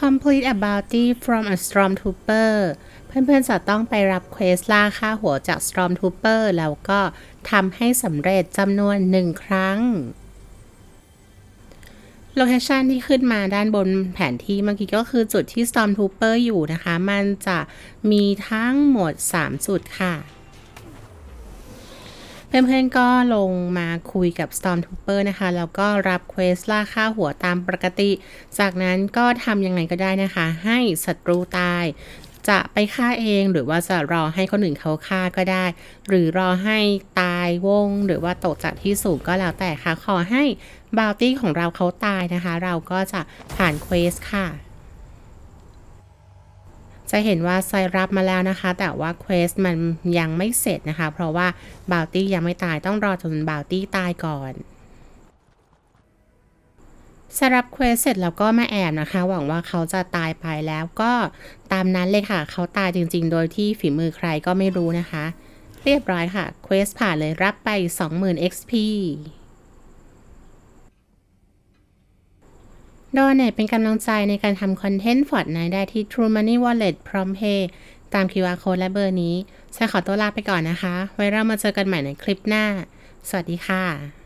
complete a bounty from a stormtrooper เพื่อนๆจะต้องไปรับเควสล่าค่าหัวจาก stormtrooper แล้วก็ทำให้สำเร็จจำนวนหนึ่งครั้ง โลเคชันที่ขึ้นมาด้านบนแผนที่เมื่อกี้ก็คือจุดที่ Stormtrooper อยู่นะคะ มันจะมีทั้งหมด 3 จุดค่ะ เพื่อนๆก็ลงมาคุยกับ Stormtrooper นะคะ แล้วก็รับเควสล่าค่าหัวตามปกติ จากนั้นก็ทำยังไงก็ได้นะคะ ให้ศัตรูตาย จะไปฆ่าเองหรือว่าจะรอให้คนอื่นเขาฆ่าก็ได้ หรือรอให้ตายวง หรือว่าตกจากที่สูงก็แล้วแต่ค่ะ ขอให้บาวตี้ของเราเขาตายนะคะ เราก็จะผ่านเควสค่ะ จะเห็นว่าไซรับมาแล้วนะคะ แต่ว่าเควสมันยังไม่เสร็จนะคะ เพราะว่าบาวตี้ยังไม่ตายต้องรอจนบาวตี้ตายก่อนสำหรับเควสเสร็จแล้วก็มาแอบนะคะ หวังว่าเขาจะตายไปแล้วก็ตามนั้นเลยค่ะ เขาตายจริง ๆ โดยที่ฝีมือใครก็ไม่รู้นะคะ เรียบร้อยค่ะเควสผ่านเลยรับไป 20,000 XP โดเนทเป็นกำลังใจในการทำคอนเทนต์ฟอร์ดไนได้ที่ True Money Wallet พร้อมเพย์ตาม QR Code และเบอร์นี้ฉันขอตัวลาไปก่อนนะคะ ไว้เรามาเจอกันใหม่ในคลิปหน้า สวัสดีค่ะ